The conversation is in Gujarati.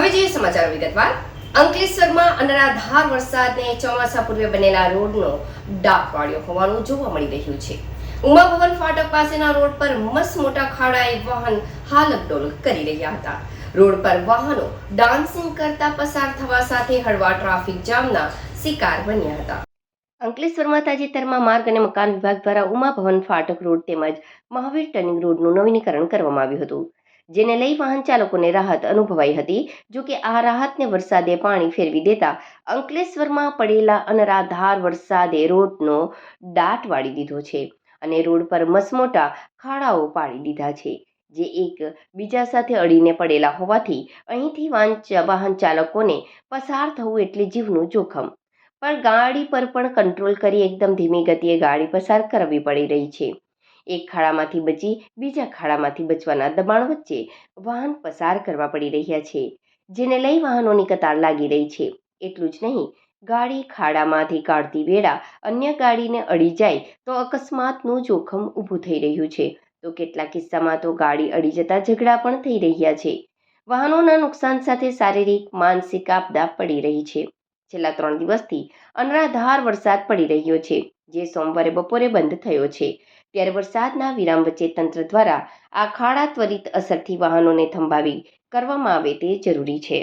હવે જોઈએ સમાચાર વિગતવાર. અંકલેશ્વરમાં અનરાધાર વરસાદને ચોમાસા પૂર્વે બનેલા રોડનો ડાક વાળ્યો હોવાનું જોવા મળી રહ્યું છે. ઉમાભવન ફાટક પાસેના રોડ પર મસ્ત મોટા ખાડાએ વાહન હાલકડોલ કરી રહ્યા હતા. રોડ પર વાહનો ડાન્સિંગ કરતા પસાર થવા સાથે હળવા ટ્રાફિક જામના શિકાર બન્યા હતા. અંકલેશ્વરમાં તાજેતરમાં માર્ગ અને મકાન વિભાગ દ્વારા ઉમાભવન ફાટક રોડ તેમજ મહાવીર ટર્નિંગ રોડનું નવીનીકરણ કરવામાં આવ્યું હતું. જેને લઈ વાહન ચાલકોને રાહત અનુભવાઈ હતી. જો કે આ રાહતને વરસાદે પાણી ફેરવી દેતા અંકલેશ્વરમાં પડેલા અનરાધાર વરસાદે રોડનો દાટ વાળી દીધો છે અને રોડ પર મસમોટા ખાડાઓ પાડી દીધા છે. જે એક બીજા સાથે અડીને પડેલા હોવાથી અહીંથી વાહન ચાલકોને પસાર થવું એટલે જીવનું જોખમ. પણ ગાડી પર પણ કંટ્રોલ કરી એકદમ ધીમી ગતિએ ગાડી પસાર કરવી પડી રહી છે. એક ખાડામાંથી બચી બીજા ખાડામાંથી બચવાના દબાણ વચ્ચે વાહન પસાર કરવા પડી રહ્યા છે, જેને લઈ વાહનોની કતાર લાગી રહી છે. એટલું જ નહીં, ગાડી ખાડામાંથી કાઢતી વેળા અન્ય ગાડીને અડી જાય તો અકસ્માતનું જોખમ ઊભું થઈ રહ્યું છે. તો કેટલાક કિસ્સામાં તો ગાડી અડી જતા ઝઘડા પણ થઈ રહ્યા છે. વાહનોના નુકસાન સાથે શારીરિક, માનસિક આપદા પડી રહી છે. છેલ્લા ત્રણ દિવસથી અનરાધાર વરસાદ પડી રહ્યો છે. જે સોમવારે બપોરે બંધ થયો છે. ત્યારે વરસાદના વિરામ વચ્ચે તંત્ર દ્વારા આ ખાડા ત્વરિત અસરથી વાહનોને થંભાવી કરવામાં આવે તે જરૂરી છે.